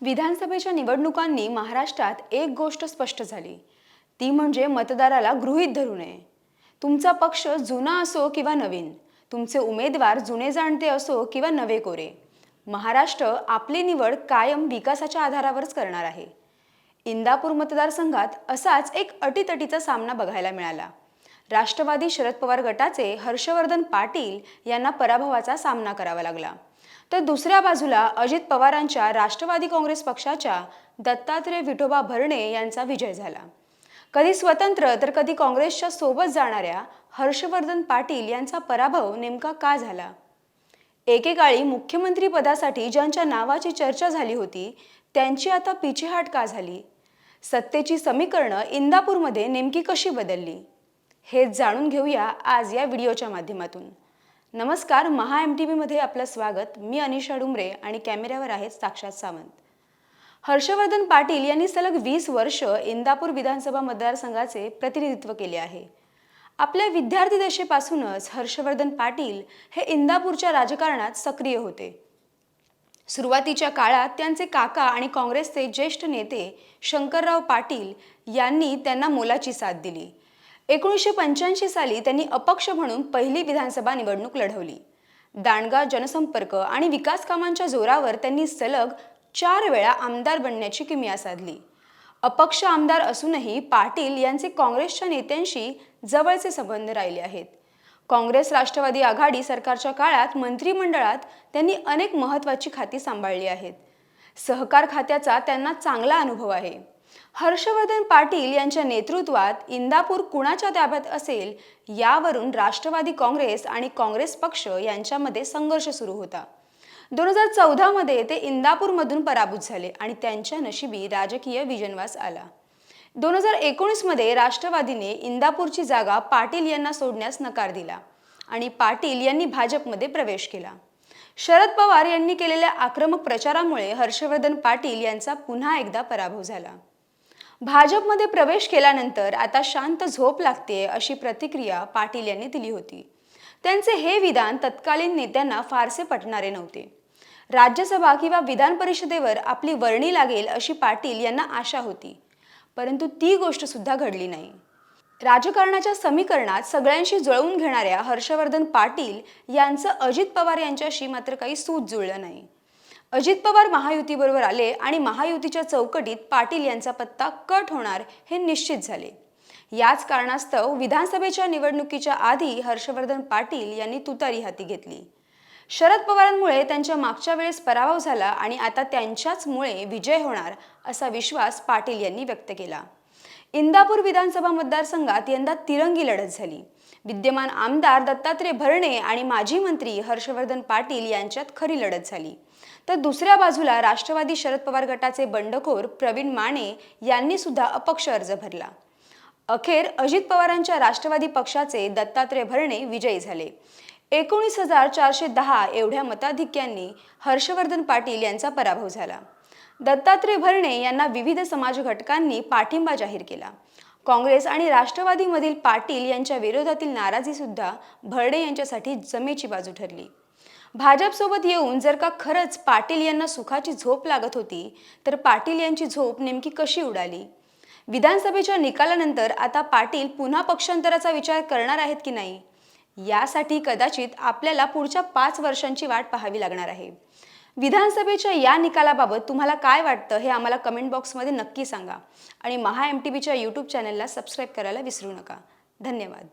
विधानसभेच्या निवडणुकांनी महाराष्ट्रात एक गोष्ट स्पष्ट झाली. ती म्हणजे मतदाराला गृहीत धरू नये. तुमचा पक्ष जुना असो किंवा नवीन तुमचे उमेदवार जुने जाणते असो किंवा नवे कोरे महाराष्ट्र आपली निवड कायम विकासाच्या आधारावरच करणार आहे. इंदापूर मतदारसंघात असाच एक अटीतटीचा सामना बघायला मिळाला. राष्ट्रवादी शरद पवार गटाचे हर्षवर्धन पाटील यांना पराभवाचा सामना करावा लागला. तर दुसऱ्या बाजूला अजित पवारांच्या राष्ट्रवादी काँग्रेस पक्षाच्या दत्तात्रय विठोबा भरणे यांचा विजय झाला. कधी स्वतंत्र तर कधी काँग्रेसच्या सोबत जाणाऱ्या हर्षवर्धन पाटील यांचा पराभव नेमका का झाला? एकेकाळी मुख्यमंत्री पदासाठी ज्यांच्या नावाची चर्चा झाली होती त्यांची आता पिछेहाट का झाली? सत्तेची समीकरणं इंदापूरमध्ये नेमकी कशी बदलली? हेच जाणून घेऊया आज या व्हिडिओच्या माध्यमातून. नमस्कार महा एम टी व्हीमध्ये आपलं स्वागत. मी अनिशा डुमरे आणि कॅमेऱ्यावर आहेत साक्षात सावंत. हर्षवर्धन पाटील यांनी सलग वीस वर्ष इंदापूर विधानसभा मतदारसंघाचे प्रतिनिधित्व केले आहे. आपल्या विद्यार्थी दशेपासूनच हर्षवर्धन पाटील हे इंदापूरच्या राजकारणात सक्रिय होते. सुरुवातीच्या काळात त्यांचे काका आणि काँग्रेसचे ज्येष्ठ नेते शंकरराव पाटील यांनी त्यांना मोलाची साथ दिली. एकोणीसशे पंच्याऐंशी साली त्यांनी अपक्ष म्हणून पहिली विधानसभा निवडणूक लढवली. दांडगा जनसंपर्क आणि विकास कामांच्या जोरावर त्यांनी सलग चार वेळा आमदार बनण्याची किमिया साधली. अपक्ष आमदार असूनही पाटील यांचे काँग्रेसच्या नेत्यांशी जवळचे संबंध राहिले आहेत. काँग्रेस राष्ट्रवादी आघाडी सरकारच्या काळात मंत्रिमंडळात त्यांनी अनेक महत्त्वाची खाती सांभाळली आहेत. सहकार खात्याचा त्यांना चांगला अनुभव आहे. हर्षवर्धन पाटील यांच्या नेतृत्वात इंदापूर कुणाच्या ताब्यात असेल यावरून राष्ट्रवादी काँग्रेस आणि काँग्रेस पक्ष यांच्यामध्ये संघर्ष सुरू होता. दोन हजार चौदामध्ये ते इंदापूरमधून पराभूत झाले आणि त्यांच्या नशिबी राजकीय विजनवास आला. दोन हजार एकोणीसमध्ये राष्ट्रवादीने इंदापूरची जागा पाटील यांना सोडण्यास नकार दिला आणि पाटील यांनी भाजपमध्ये प्रवेश केला. शरद पवार यांनी केलेल्या आक्रमक प्रचारामुळे हर्षवर्धन पाटील यांचा पुन्हा एकदा पराभव झाला. भाजपमध्ये प्रवेश केल्यानंतर आता शांत झोप लागते अशी प्रतिक्रिया पाटील यांनी दिली होती. त्यांचे हे विधान तत्कालीन नेत्यांना फारसे पटणारे नव्हते. राज्यसभा किंवा विधान परिषदेवर आपली वर्णी लागेल अशी पाटील यांना आशा होती. परंतु ती गोष्ट सुद्धा घडली नाही. राजकारणाच्या समीकरणात सगळ्यांशी जुळवून घेणाऱ्या हर्षवर्धन पाटील यांचं अजित पवार यांच्याशी मात्र काही सूत जुळलं नाही. अजित पवार महायुतीबरोबर आले आणि महायुतीच्या चौकटीत पाटील यांचा पत्ता कट होणार हे निश्चित झाले. याच कारणास्तव विधानसभेच्या निवडणुकीच्या आधी हर्षवर्धन पाटील यांनी तुतारी हाती घेतली. शरद पवारांमुळे त्यांच्या मागच्या वेळेस पराभव झाला आणि आता त्यांच्याचमुळे विजय होणार असा विश्वास पाटील यांनी व्यक्त केला. इंदापूर विधानसभा मतदारसंघात यंदा तिरंगी लढत झाली. विद्यमान आमदार दत्तात्रय भरणे आणि माजी मंत्री हर्षवर्धन पाटील यांच्यात खरी लढत झाली. तर दुसऱ्या बाजूला राष्ट्रवादी शरद पवार गटाचे बंडखोर प्रवीण माने यांनी सुद्धा अपक्ष अर्ज भरला. अखेर अजित पवारांच्या राष्ट्रवादी पक्षाचे दत्तात्रय भरणे विजयी झाले. एकोणीस हजार चारशे दहा एवढ्या मताधिक्यांनी हर्षवर्धन पाटील यांचा पराभव झाला. दत्तात्रय भरणे यांना विविध समाज घटकांनी पाठिंबा जाहीर केला. काँग्रेस आणि राष्ट्रवादीमधील पाटील यांच्या विरोधातील नाराजीसुद्धा भरडे यांच्यासाठी जमेची बाजू ठरली. भाजपसोबत येऊन जर का खरंच पाटील यांना सुखाची झोप लागत होती तर पाटील यांची झोप नेमकी कशी उडाली? विधानसभेच्या निकालानंतर आता पाटील पुन्हा पक्षांतराचा विचार करणार आहेत की नाही? यासाठी कदाचित आपल्याला पुढच्या पाच वर्षांची वाट पाहावी लागणार आहे. विधानसभेच्या या निकालाबाबत तुम्हाला काय वाटतं हे आम्हाला कमेंट बॉक्समध्ये नक्की सांगा. आणि महा एम टी व्हीच्या यूट्यूब चॅनलला सबस्क्राईब करायला विसरू नका. धन्यवाद.